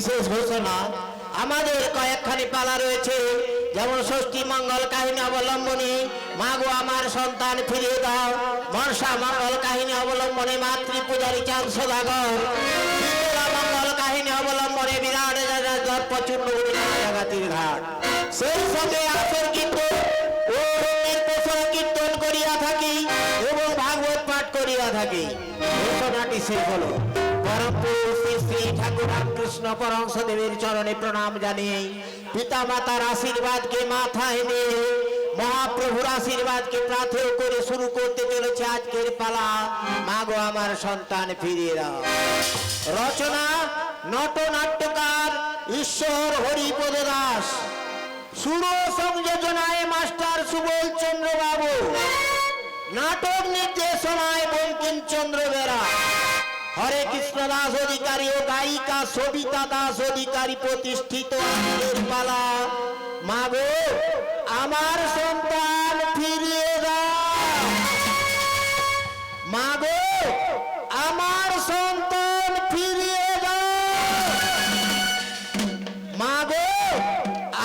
বিশেষ ঘোষণা। আমাদের কয়েকখানি পালা রয়েছে, যেমন ষষ্ঠী মঙ্গল কাহিনী অবলম্বনে, মাগো আমার সন্তান, ফিরিয়ে দাও। মনসা মঙ্গল কাহিনী অবলম্বনে মাতৃ পূজারী মঙ্গল কাহিনী অবলম্বনে, বিরাট প্রচণ্ড জাগাতির ঘাট। সেই সঙ্গে আসর কীর্তন কীর্তন করিয়া থাকি এবং ভাগবত পাঠ করিয়া থাকি। ঘোষণাটি শেষ হলো। পরম পুরুষ শ্রী শ্রী ঠাকুর রামকৃষ্ণ পরমশ চরণে প্রণাম জানিয়ে পিতা মাতার আশীর্বাদকে করে শুরু করতে চলেছে আজকের পালা। মাগো আমার সন্তান, ফিরিয়ে দাও। রচনা, নটনাট্যকার ঈশ্বর হরিপদ দাস। সুর সংযোজনায় মাস্টার সুবল চন্দ্র নাটক নির্দেশনায় বঙ্কিম চন্দ্র বেরা। হরে কৃষ্ণ দাস অধিকারী ও গায়িকা সবিতা দাস অধিকারী প্রতিষ্ঠিত পালা। মাগো, আমার সন্তান ফিরিয়ে দাও। মাগো, আমার সন্তান ফিরিয়ে দাও। মাগো,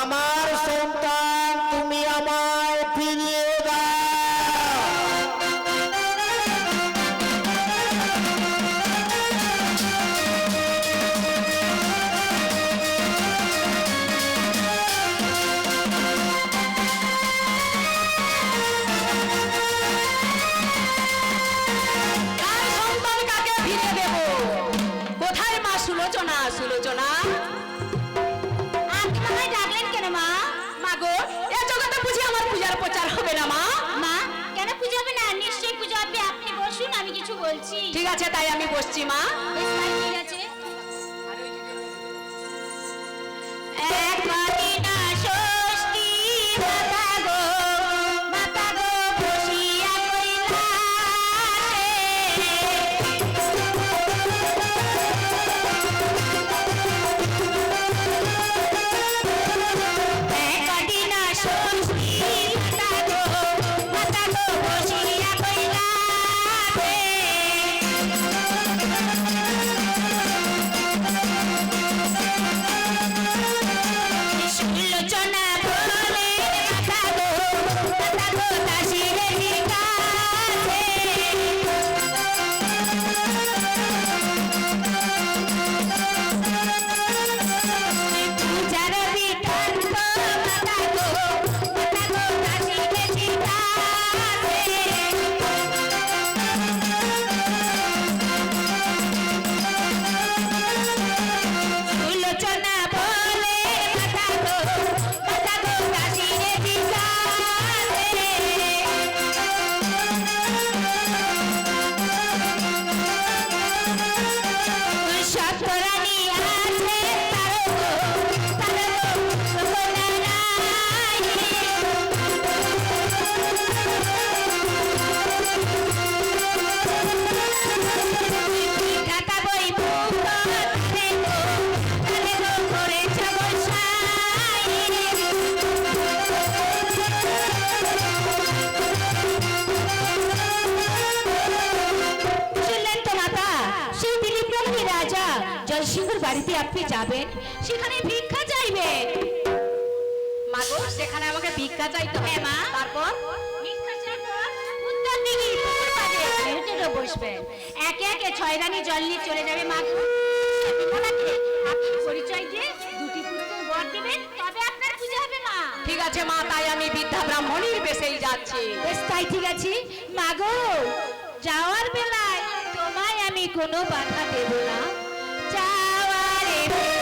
আমার সন্তান, তুমি আমায় ফিরিয়ে আমি জয়সিংহর বাড়িতে আপনি যাবেন সেখানে ভিক্ষা চাইবেন মা সেখানে আমাকে ভিক্ষা চাইতে হবে। হ্যাঁ, মা। তারপর? চাইব একে একে ছয় রানী জল নিয়ে চলে যাবে মা বিমলাকে পরিচয় দিয়ে দুটি পুত্রের বর দিবেন তবে আপনার পুজো হবে মা। ঠিক আছে মা তাই আমি বিদ্যা ব্রাহ্মণীর বেশেই যাচ্ছি। বেশ তাই ঠিক আছে। মা যাওয়ার বেলায় তোমায় আমি কোনো বাধা দেব না। যাওয়ার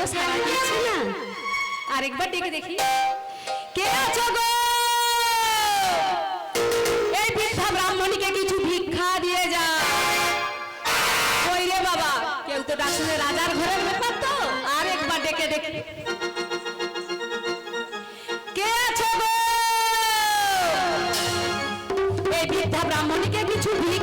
তো সারা দিচ্ছে না। আরেকবার ডেকে দেখি। কে আছো গো? এই বৃদ্ধা ব্রাহ্মণীকে কিছু ভিক্ষা দিয়ে যা কই রে বাবা, কেউ তো ডাকলে রাজার ঘরের ব্যাপার তো। আরেকবার ডেকে দেখি। কে আছে গো? এই বৃদ্ধা ব্রাহ্মণীকে কিছু ভিক্ষা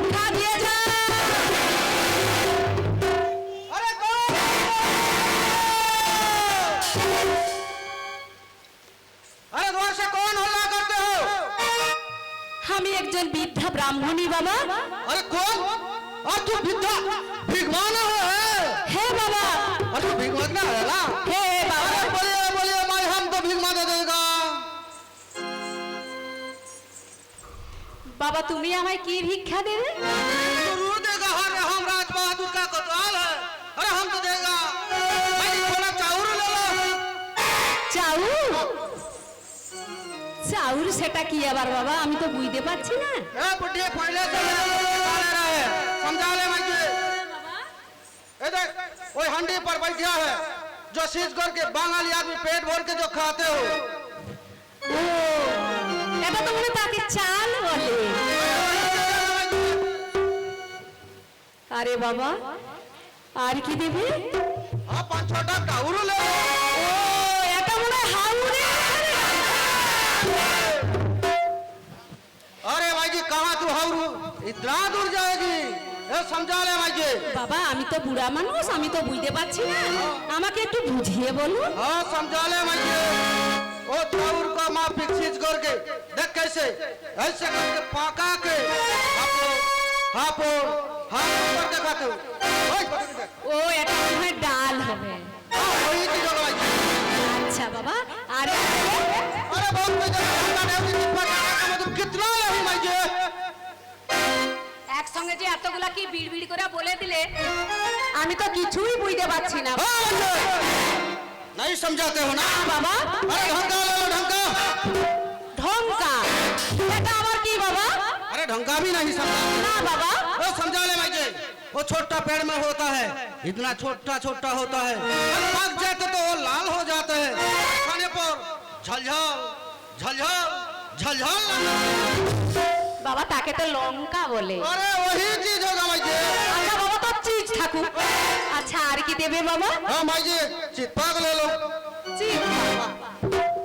আমি একজন বৃদ্ধা ব্রাহ্মণী বাবা। আরে কোন? আর তুই বৃদ্ধা। ভিগমানা है हे बाबा और तू भिगमना है ना हे बाबा अरे बोलिए बोलिए माय हम तो भिगमा दे देगा বাবা তুমি আমায় কি ভিক্ষা দেবে? ज़रूर देगा अरे हम राज बहादुर का कोतवाल है अरे हम तो देगा भाई थोड़ा चाउर ले लो चाउर সেটা কি আবার বাবা আমি তো বুঝতে পারছি না ए बुढ़िया पहले से मेरे को निकाले रहे समझा ले मुझे ए देख वही हंडी पर बैठा है जो सीज करके बांगाली आदमी पेट भर के जो खाते हो ও এটা তো মনে হয় তাকে চাল বলে আরে বাবা আর কি দেবে हाँ पाँच छोटा काउरू ले लो। ও এটা মনে হয় হাউরে अरे भाई जी कहाँ तू हाउरू इतना दूर जाएगी ए समझा ले भाई जी বাবা আমি তো বুড়া মানুষ আমি তো বুঝতে পারছি না আমাকে একটু বুঝিয়ে বলুন हाँ समझा ले भाई जी वो चाउर को माँ फिक्सिज करके देख कैसे ऐसे करके पका के हापो हापो हापो करके खाते हो ओए, ও এটা মনে হয় ডাল হবে हाँ, वही चीज होगा भाई जी আচ্ছা বাবা আর अरे बहुत में जब ठंडा नहीं होती तो पकाने का मतलब कितना नहीं भाई जी একসঙ্গে যে এতগুলা কি বিড় বিড় করে বলে দিলে আমি তো কিছুই বুঝতে পারছি না हाँ भाई जी नहीं समझाते हो ना বাবা अरे ढंका ले लो ढंका ঢঙ্কা এটা আবার কি বাবা अरे ढंका भी नहीं समझा না বাবা वो समझा ले भाई जी वो छोटा पेड़ में होता है इतना छोटा छोटा होता है और पक जाते तो वो लाल हो जाते हैं खाने पर झलझल झलझल झलझल বাবা তাকে তো লঙ্কা বলে अरे वही चीज होगा भाई जी আচ্ছা বাবা তো চিজ থাকুক আচ্ছা আর কি দেবে বাবা हाँ भाई जी चित्पाक ले लो চিজ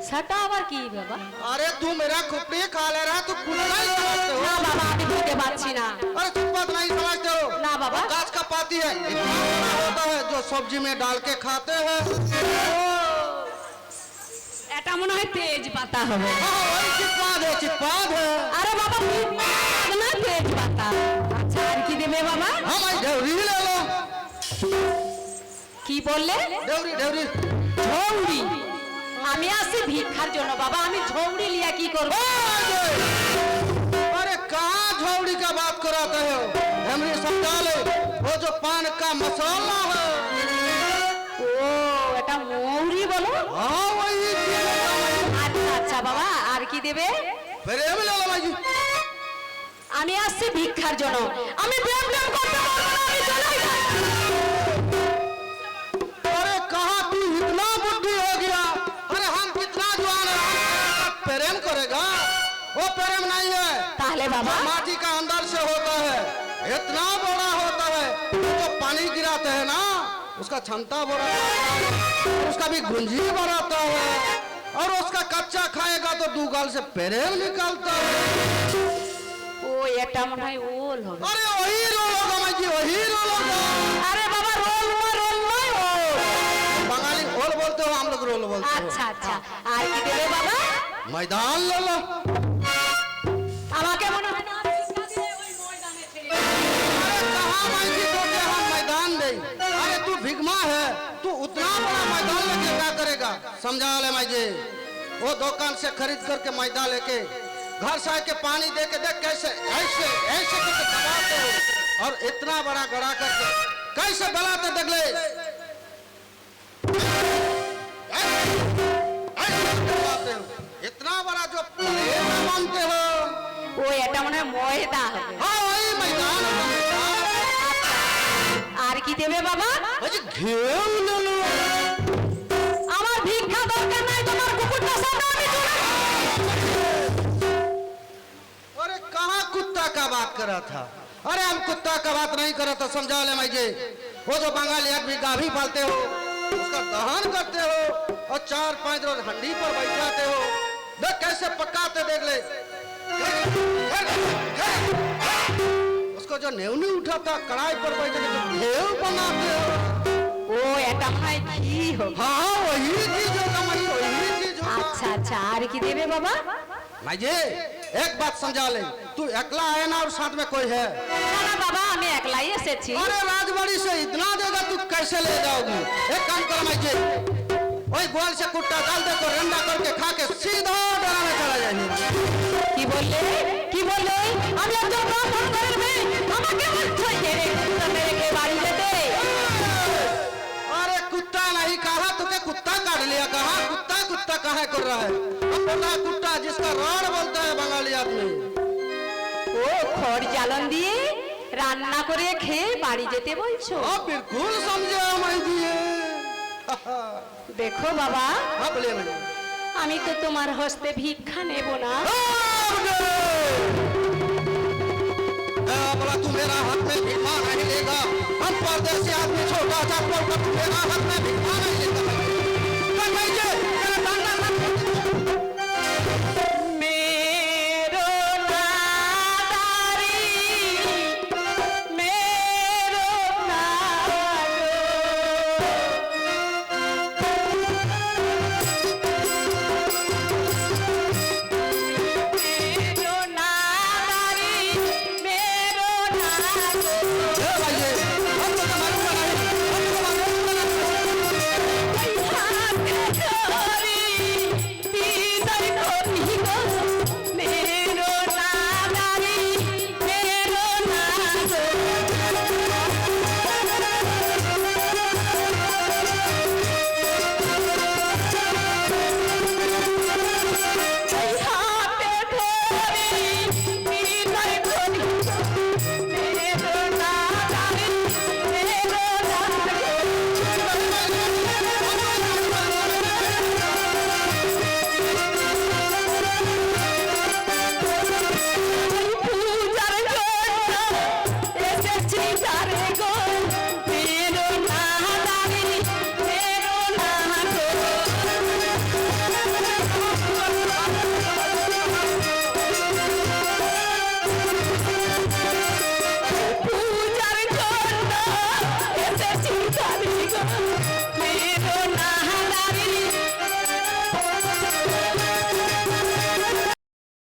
সেটা আবার কি বাবা अरे तू मेरा खुपड़ी खा ले रहा तू कुछ नहीं समझते না हो বাবা আমি বুঝতে পারছি না अरे चित्पाक नहीं समझते हो ना बाबा। वो कांच का पाती है इतना बड़ा होता है जो सब्जी में डाल के खाते हैं এটা মনে হয় তেজ পাতা হবে हाँ वही चित्पाक है चित्पाक है আরে বাবা না তেজ পাতা আচ্ছা আর কি দেবে বাবা हाँ भाई डेवरी ले लो কি বললে डेवरी डेवरी ঝৌড়ি আমি আসি ভিক্ষার জন্য বাবা আমি ঝৌড়ি লিয়া কি করব अरे कहाँ झोड़ी का बात कराते हो हमने समझा ले वो जो पान का मसाला है ও এটা মৌরি বলো हाँ वही चीज है भाई। আচ্ছা আচ্ছা বাবা আর কি দেবে फिर ये भी ले लो भाई जी আমি আসছি ভিক্ষার জন্য আমি ব্যায়াম ব্যায়াম করতে পারবো না আমি চলে যাই। अरे कहाँ तू इतना बुद्धि हो गया अरे हम कितना जवान है हम तेरे साथ प्रेम करेगा वो प्रेम नहीं है তাহলে বাবা वो माटी का अंदर से होता है इतना बड़ा होता है जो पानी गिराते हैं ना उसका क्षमता बड़ा होता है और उसका भी गुंजी बढ़ाता है और उसका कच्चा खाएगा तो दू गाल से प्रेम निकालता है ও এটা মনে হয় ওল হবে अरे वही रोल होगा मैं जी वही रोल होगा আরে বাবা রোল নয় রোল নয় ওল बंगाली ओल बोलते हो हम लोग रोल बोलते हो আচ্ছা আচ্ছা আর কি দেবে বাবা मैदान ले समझा ले माई जी वो दुकान से खरीद करके मैदान लेके घर से आके पानी दे के देख कैसे ऐसे ऐसे करके दबाते हो और इतना बड़ा गड़ा करके कैसे बलाते देख ले ऐसे- ऐसे करके दबाते हो। इतना बड़ा जो प्लेट मानते हो ও এটা মনে হয় ময়দা হবে हाँ वही मैदान होगा, मैदान আর কি দেবে বাবা अजी घेव ले अरे कहा कुत्ता का बात करा था? अरे हम कुत्ता का बात नहीं करा था समझा ले मैं वो जो बंगाली आदमी गाभी पालते हो उसका दहन करते हो और चार पाँच रोज हंडी पर बैठाते हो। देख कैसे पकाते देख ले। उसको जो नेवनी उठाता कड़ाई पर बैठे जाते बनाते हो। ओ हाँ। वही আচ্ছা আচ্ছা আর কি দেবে বাবা भाई जी एक बात समझा ले तू अकेला है ना और साथ में कोई है না না বাবা আমি একলাই এসেছি अरे राजबाड़ी से इतना देगा तू कैसे ले जाओगी एक काम कर मैं जी वही ग्वाल से कुट्टा डाल दे तो रंडा करके खा के सीधा डरा में चला जाएंगे কি বললে কি বললে আমি একজন ব্রাহ্মণ ঘরের মেয়ে আমাকে বলছো ছেড়ে কুত্তা মেরে কে বাড়ি যেতে अरे कुत्ता नहीं कहा तुके कुत्ता काट लिया कहा कुत्ता कुत्ता कुत्ता काहे कर रहा है हम बोल रहा है कुत्ता जिसका राड बोलते हैं बंगाली आदमी ও খড় জ্বালন দিয়ে রান্না করে খেয়ে বাড়ি যেতে বলছো हाँ बिल्कुल समझे मैं दिए দেখো বাবা हाँ बोलिए मैडम আমি তো তোমার হস্তে ভিক্ষা নেব না बोला, तू मेरा हाथ में भिखा नहीं लेगा। हम परदेसी आदमी, छोटा तू मेरा हाथ में भिखा नहीं